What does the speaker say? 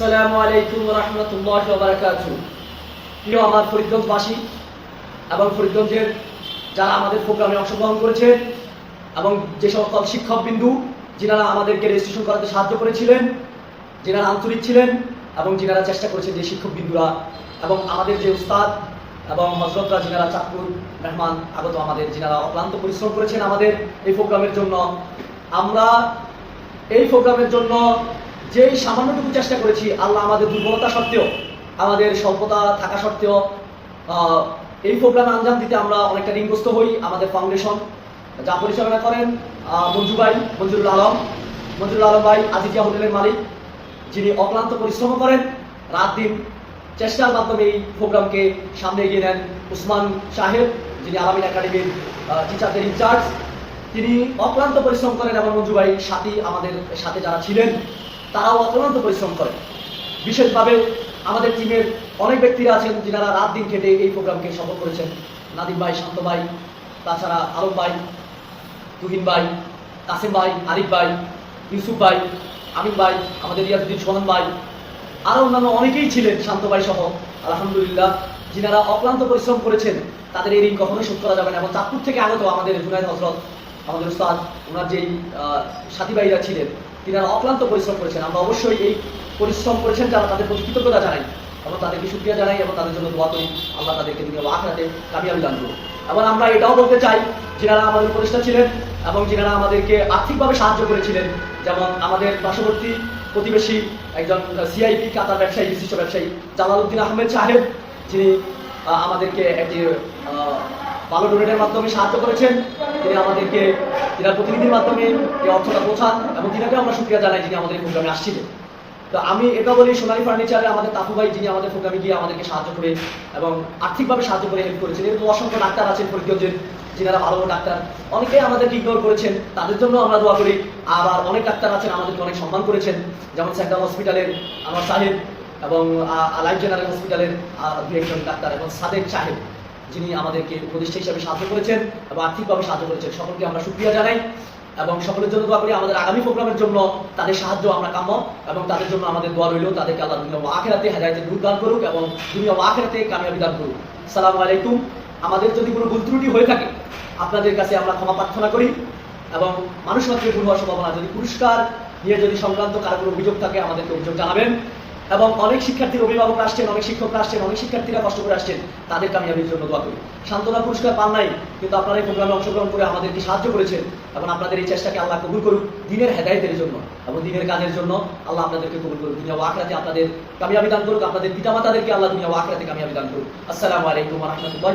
আসসালামু আলাইকুম রহমতুল্লাহ বারাকাতু প্রিয় আমার ফরিদগঞ্জবাসী এবং ফরিদগঞ্জের যারা আমাদের প্রোগ্রামে অংশগ্রহণ করেছেন এবং যে সকল শিক্ষক বিন্দু যিনারা আমাদেরকে রেজিস্ট্রেশন করাতে সাহায্য করেছিলেন, যিনারা আন্তরিক ছিলেন এবং যিনারা চেষ্টা করেছেন যে শিক্ষক বিন্দুরা এবং আমাদের যে উস্তাদ এবং হজরতরা যিনারা চাকুর মেহমান আগত আমাদের, যিনারা অক্লান্ত পরিশ্রম করেছেন আমাদের এই প্রোগ্রামের জন্য, আমরা এই প্রোগ্রামের জন্য যেই সামান্যটুকু চেষ্টা করেছি, আল্লাহ আমাদের দুর্বলতা সত্ত্বেও, আমাদের স্বল্পতা থাকা সত্ত্বেও এই প্রোগ্রামে আঞ্জাম দিতে আমরা অনেকটা ঋণগ্রস্ত হই আমাদের ফাউন্ডেশন। যা পরিচালনা করেন মঞ্জু ভাই, মঞ্জুরুল আলম। মঞ্জুরুল আলম ভাই আজিকিয়া হোটেলের মালিক, যিনি অক্লান্ত পরিশ্রম করেন, রাত দিন চেষ্টার মাধ্যমে এই প্রোগ্রামকে সামনে এগিয়ে নেন উসমান সাহেব, যিনি আলামিন একাডেমির টিচারদের ইনচার্জ তিনি অক্লান্ত পরিশ্রম করেন এবং মঞ্জু ভাই সাথী আমাদের সাথে যারা ছিলেন তারাও অক্লান্ত পরিশ্রম করেন বিশেষভাবে আমাদের টিমের অনেক ব্যক্তিরা আছেন যিনারা রাত দিন খেটে এই প্রোগ্রামকে সফল করেছেন। নাদিম ভাই, শান্ত ভাই, তাছাড়া আলম ভাই, তুহিন ভাই, কাসিম ভাই, আরিফ ভাই, ইউসুফ ভাই, আমিন ভাই, আমাদের রিয়াজুদ্দিন সোহান ভাই, আরও অন্যান্য অনেকেই ছিলেন শান্ত ভাই সহ। আলহামদুলিল্লাহ, যিনারা অক্লান্ত পরিশ্রম করেছেন, তাদের এই ঋণ কখনোই শোধ করা যাবে না। এবং চাঁদপুর থেকে আগত আমাদের জুনায়দ হজরত, আমাদের উস্তাদ, ওনার যেই সাথী ভাইরা ছিলেন তিনারা অক্লান্ত পরিশ্রম করেছেন। আমরা অবশ্যই এই পরিশ্রম করেছেন যারা তাদের প্রতি কৃতজ্ঞতা জানাই। এবং তাদেরকে সুক্রিয়া জানাই এবং তাদের জন্য দোয়া করি। আল্লাহ তাদেরকে দুনিয়া আখরাতে কামিয়াবি দান এবং আমরা এটাও বলতে চাই, যিনারা আমাদের উপদেষ্টা ছিলেন এবং যিনারা আমাদেরকে আর্থিকভাবে সাহায্য করেছিলেন, যেমন আমাদের পার্শ্ববর্তী প্রতিবেশী একজন সিআইপি কাতার ব্যবসায়ী, বিশিষ্ট ব্যবসায়ী, জালালউদ্দিন আহমেদ সাহেব, যিনি আমাদেরকে একটি ভালো ডোনেটের মাধ্যমে সাহায্য করেছেন। তিনি আমাদেরকে, তিনার প্রতিনিধির মাধ্যমে এই অর্থটা পৌঁছান এবং তিনাকে আমরা সুক্রিয়া জানাই যিনি আমাদের প্রোগ্রামে আসছিলেন। তো আমি এটা বলি, সোনালী ফার্নিচারে আমাদের তাফু ভাই যিনি আমাদের প্রোগ্রামে গিয়ে আমাদেরকে সাহায্য করে এবং আর্থিকভাবে সাহায্য করে হেল্প করেছেন। এরকম অসংখ্য ডাক্তার আছেন ফরিদগঞ্জের, যিনারা ভালো ডাক্তার। অনেকেই আমাদেরকে ইগনোর করেছেন, তাদের জন্য আমরা দোয়া করি। আবার অনেক ডাক্তার আছেন, আমাদেরকে অনেক সম্মান করেছেন। যেমন সেন্টার হসপিটালের আমার সাহেব এবং লাইফ জেনারেল হসপিটালের দু একজন ডাক্তার এবং সাদেক সাহেব। যিনি আমাদেরকে উপদেষ্টা হিসাবে সাহায্য করেছেন এবং আর্থিকভাবে সাহায্য করেছেন। সকলকে আমরা সুক্রিয়া জানাই এবং সকলের জন্য দোয়া করি। আমাদের আগামী প্রোগ্রামের জন্য তাদের সাহায্য আমরা কাম্য এবং তাদের জন্য আমাদের দোয়া রইল। তাদেরকে আল্লাহ দুনিয়া আখেরাতে হেদায়তের দূর দান করুক এবং দুনিয়া আখেরাতে কামিয়াবি দান করুক। সালাম আলাইকুম। আমাদের যদি কোনো ভুল ত্রুটি হয়ে থাকে, আপনাদের কাছে আমরা ক্ষমা প্রার্থনা করি এবং মানুষ মাত্রের ভুল হওয়ার সম্ভাবনা। যদি পুরস্কার নিয়ে যদি সংক্রান্ত কারও কোনো অভিযোগ থাকে, আমাদেরকে অভিযোগ জানাবেন। এবং অনেক শিক্ষার্থীর অভিভাবক আসছেন, অনেক শিক্ষক আসছেন, অনেক শিক্ষার্থীরা কষ্ট করে আসছেন তাদের কামিয়াবির জন্য দোয়া করি। সান্ত্বনা পুরস্কার পান নাই, কিন্তু আপনারা এই প্রোগ্রামে অংশগ্রহণ করে আমাদেরকে সাহায্য করেছেন এবং আপনাদের এই চেষ্টাকে আল্লাহ কবুল করুক দিনের হেদায়তের জন্য এবং দিনের কাজের জন্য আল্লাহ আপনাদেরকে কবুল করুক। দুনিয়া ওয়াকরাতে আপনাদের কামিয়াবি দান করুক, আপনাদের পিতামাতাদেরকে আল্লাহ দুনিয়া ওয়াকরাতে কামিয়াবি দান করুক। আসসালামু আলাইকুম রহমতুল্লাহ